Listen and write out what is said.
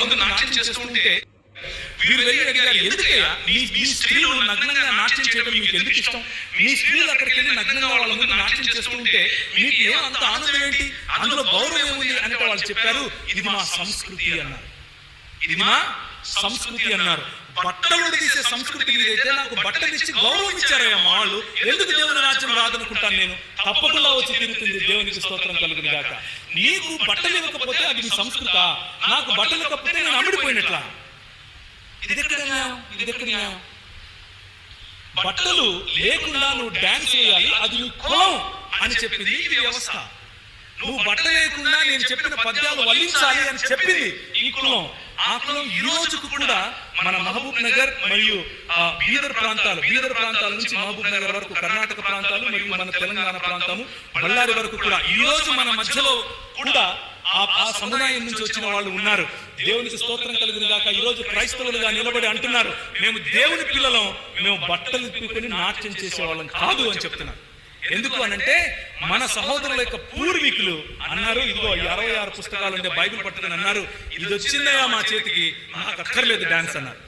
ముందు నాట్యం చేస్తూ ఉంటే వీరు వెళ్ళి అడిగారు ఎందుకయ్యా నీ మీ స్త్రీలు నగ్నంగా నాట్యం చేయడం మీకు ఎందుకు ఇష్టం మీ స్త్రీలు అక్కడికి వెళ్ళి నగ్నంగా వాళ్ళ ముందు నాట్యం చేస్తూ ఉంటే మీకు ఏం అంత ఆనందం ఏంటి? అందులో గౌరవం ఏముంది అంటే వాళ్ళు చెప్పారు ఇది మా సంస్కృతి అన్నారు. ఇది మా సంస్కృతి అన్నారు. బట్టలు తీసే సంస్కృతి మీదైతే నాకు బట్టలు ఇచ్చి గౌరవం ఇచ్చారయ్యా మా వాళ్ళు. ఎందుకు దేవుని రాజ్యం రాదనుకుంటాను నేను? తప్పకుండా వచ్చి తిరుగుతుంది. దేవునికి స్తోత్రం కలిగిన గాక నీకు బట్టలు ఇవ్వకపోతే అది నీ సంస్కృత? నాకు బట్టలు ఇవ్వకపోతే నేను అమిడిపోయినట్లా ఇది ఎక్కడ న్యాయం ఇది ఎక్కడ న్యాయం బట్టలు లేకుండా నువ్వు డాన్స్ చేయాలి అది నువ్వు కులం అని చెప్పింది ఇది వ్యవస్థ. నువ్వు బట్ట లేకుండా నేను చెప్పిన పద్యాలు వల్లించాలి అని చెప్పింది ఈ కులం. ఆ కులం ఈ రోజుకు కూడా మన మహబూబ్ నగర్ మరియు బీదర్ ప్రాంతాలు బీదర్ ప్రాంతాల నుంచి మహబూబ్ నగర్ వరకు కర్ణాటక ప్రాంతాలు మరియు మన తెలంగాణ ప్రాంతము బళ్ళారి వరకు కూడా ఈ రోజు మన మధ్యలో కూడా ఆ సముదాయం నుంచి వచ్చిన వాళ్ళు ఉన్నారు. దేవునికి స్తోత్రం కలిగిన దాకా ఈ రోజు క్రైస్తవులుగా నిలబడి అంటున్నారు. మేము దేవుని పిల్లలం మేము బట్టలు ఇప్పుకొని నాట్యం చేసేవాళ్ళం కాదు అని చెప్తున్నారు. ఎందుకు అనంటే మన సహోదరుల యొక్క పూర్వీకులు అన్నారు ఇదిగో అరవై ఆరు పుస్తకాలు ఉండే బైబిల్ పట్టుకుని అన్నారు ఇది వచ్చిందయా మా చేతికి నాకు అక్కర్లేదు డాన్స్ అన్నారు.